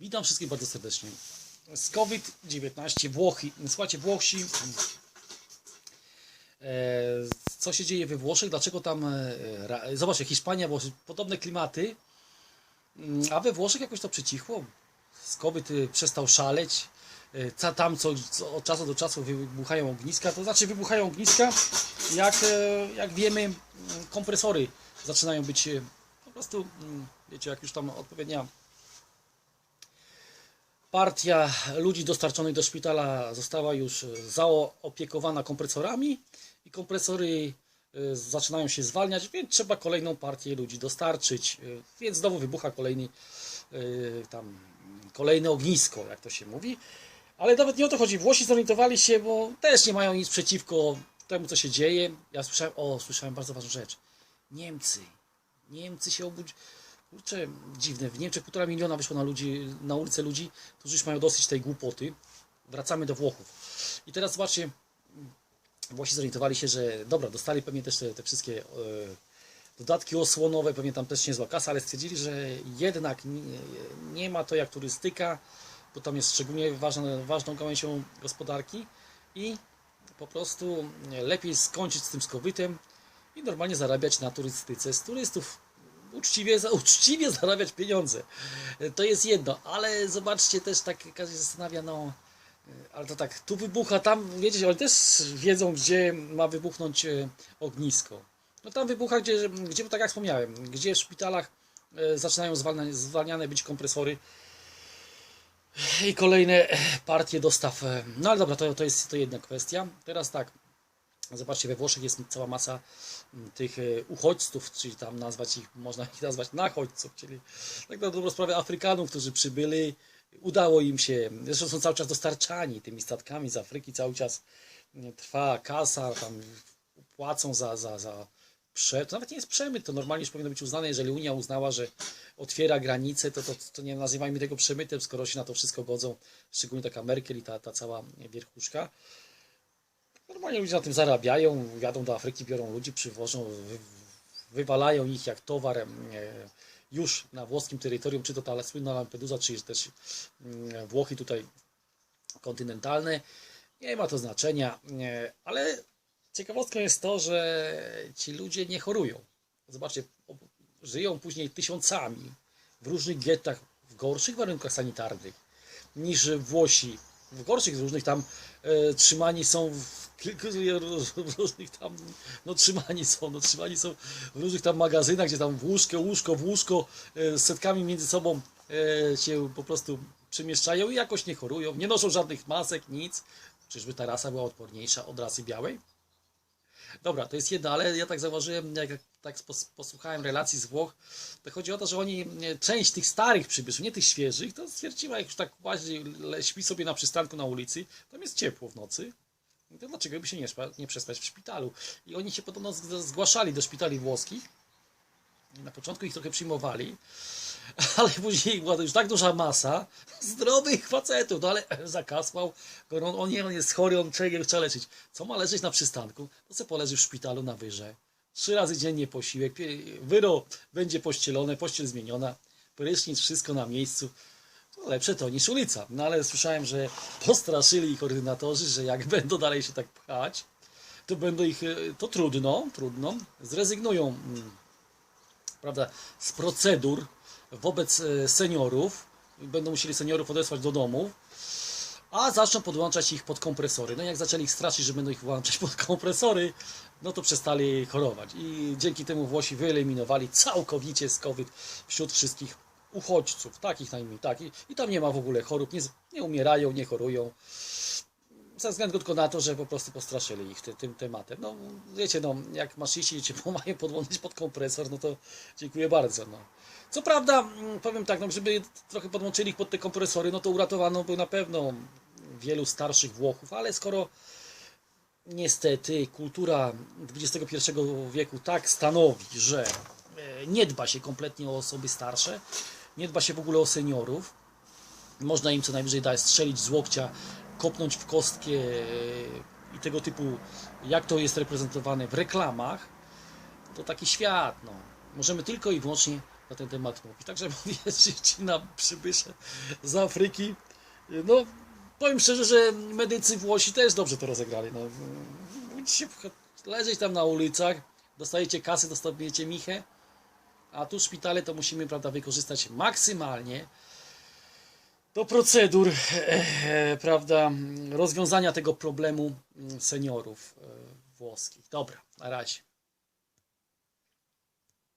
Witam wszystkich bardzo serdecznie. Z COVID-19 Włochy. Słuchajcie, Włosi. E, co się dzieje we Włoszech? Dlaczego tam. E, zobaczcie, Hiszpania, Włochy, podobne klimaty. Mm, A we Włoszech jakoś to przycichło. Z COVID y, przestał szaleć. E, Tam co, co od czasu do czasu wybuchają ogniska. To znaczy wybuchają ogniska, jak, jak wiemy, mm, kompresory zaczynają być po prostu, mm, wiecie, jak już tam odpowiednia partia ludzi dostarczonych do szpitala została już e, zaopiekowana kompresorami i kompresory e, zaczynają się zwalniać, więc trzeba kolejną partię ludzi dostarczyć, e, więc znowu wybucha kolejny tam kolejne ognisko, jak to się mówi. Ale nawet nie o to chodzi. Włosi zorientowali się, bo też nie mają nic przeciwko temu, co się dzieje. Ja słyszałem, o, słyszałem bardzo ważną rzecz. Niemcy. Niemcy się obudzili. Kurczę, dziwne. W Niemczech półtora miliona wyszło na ludzi, na ulicę ludzi, którzy już mają dosyć tej głupoty. Wracamy do Włochów. I teraz zobaczcie, Włosi zorientowali się, że dobra, dostali pewnie też te, te wszystkie e, dodatki osłonowe, pewnie tam też niezła kasa, ale stwierdzili, że jednak nie, nie ma to jak turystyka, bo tam jest szczególnie ważne, ważną gałęzią gospodarki i po prostu lepiej skończyć z tym skowytem i normalnie zarabiać na turystyce z turystów. Uczciwie, uczciwie zarabiać pieniądze. To jest jedno, ale zobaczcie też tak każdy się zastanawia, no ale to tak, tu wybucha, tam, wiecie, oni też wiedzą, gdzie ma wybuchnąć e, ognisko. No tam wybucha, gdzie, gdzie tak jak wspomniałem, gdzie w szpitalach e, zaczynają zwalniane, być kompresory i kolejne partie dostaw. e, No ale dobra, to, to jest to jedna kwestia. Teraz tak, zobaczcie, we Włoszech jest cała masa m, tych e, uchodźców, czyli tam nazwać ich, można ich nazwać nachodźców, czyli tak na dobrą sprawę Afrykanów, którzy przybyli, udało im się, zresztą są cały czas dostarczani tymi statkami z Afryki, cały czas m, trwa kasa, tam płacą za, za, za prze... To nawet nie jest przemyt, to normalnie już powinno być uznane, jeżeli Unia uznała, że otwiera granice, to, to, to nie nazywajmy tego przemytem, skoro się na to wszystko godzą, szczególnie taka Merkel i ta, ta cała wierchuszka. Normalnie ludzie na tym zarabiają, jadą do Afryki, biorą ludzi, przywożą, wy, wywalają ich jak towar e, już na włoskim terytorium, czy to ta słynna Lampedusa, czy też mm, Włochy tutaj kontynentalne. Nie ma to znaczenia, nie, ale ciekawostką jest to, że ci ludzie nie chorują. Zobaczcie, ob- żyją później tysiącami w różnych gettach, w gorszych warunkach sanitarnych niż Włosi. W gorszych różnych tam e, trzymani są w kilku różnych tam, no trzymani są, no trzymani są w różnych tam magazynach, gdzie tam w łóżko, łóżko w łóżko e, z setkami między sobą e, się po prostu przemieszczają i jakoś nie chorują, nie noszą żadnych masek, nic. Czyżby ta rasa była odporniejsza od rasy białej? Dobra, to jest jedno, ale ja tak zauważyłem, jak tak pos- posłuchałem relacji z Włoch, to chodzi o to, że oni, część tych starych przybyszów, nie tych świeżych, to stwierdziła, jak już tak le- śpi sobie na przystanku na ulicy, tam jest ciepło w nocy, to dlaczego by się nie, nie przespać w szpitalu? I oni się podobno zgłaszali do szpitali włoskich, na początku ich trochę przyjmowali, ale później była to już tak duża masa zdrowych facetów, no ale zakasłał, on, on, nie, on jest chory, on człowiek trzeba leczyć. Co ma leżeć na przystanku? To se poleży w szpitalu na wyrze. Trzy razy dziennie posiłek, wyro będzie pościelone, pościel zmieniona, prysznic, wszystko na miejscu. To lepsze to niż ulica. No ale słyszałem, że postraszyli ich że jak będą dalej się tak pchać, to będą ich, e, to trudno, trudno, zrezygnują mm, prawda, z procedur wobec e, seniorów, będą musieli seniorów odesłać do domu, a zaczną podłączać ich pod kompresory. No jak zaczęli ich straszyć, że będą ich włączać pod kompresory, no to przestali chorować. I dzięki temu Włosi wyeliminowali całkowicie z COVID wśród wszystkich uchodźców, takich najmniej takich. I tam nie ma w ogóle chorób, nie, nie umierają, nie chorują. Ze względu tylko na to, że po prostu postraszyli ich ty, tym tematem. No wiecie, no jak maszyści cię mają podłączyć pod kompresor, no to dziękuję bardzo. No. Co prawda, mm, powiem tak, no, żeby trochę podłączyli ich pod te kompresory, no to uratowano by na pewno wielu starszych Włochów, ale skoro niestety kultura XXI wieku tak stanowi, że e, nie dba się kompletnie o osoby starsze, nie dba się w ogóle o seniorów, można im co najwyżej dać strzelić z łokcia, kopnąć w kostkę e, i tego typu, jak to jest reprezentowane w reklamach, to taki świat. No. Możemy tylko i wyłącznie na ten temat mówić. Także mówię, ci, na przybysze z Afryki. No, powiem szczerze, że medycy Włosi też dobrze to rozegrali. No, leżeć tam na ulicach, dostajecie kasy, dostajecie michę, a tu szpitale to musimy prawda, wykorzystać maksymalnie do procedur e, prawda, rozwiązania tego problemu mm, seniorów e, włoskich. Dobra, na razie.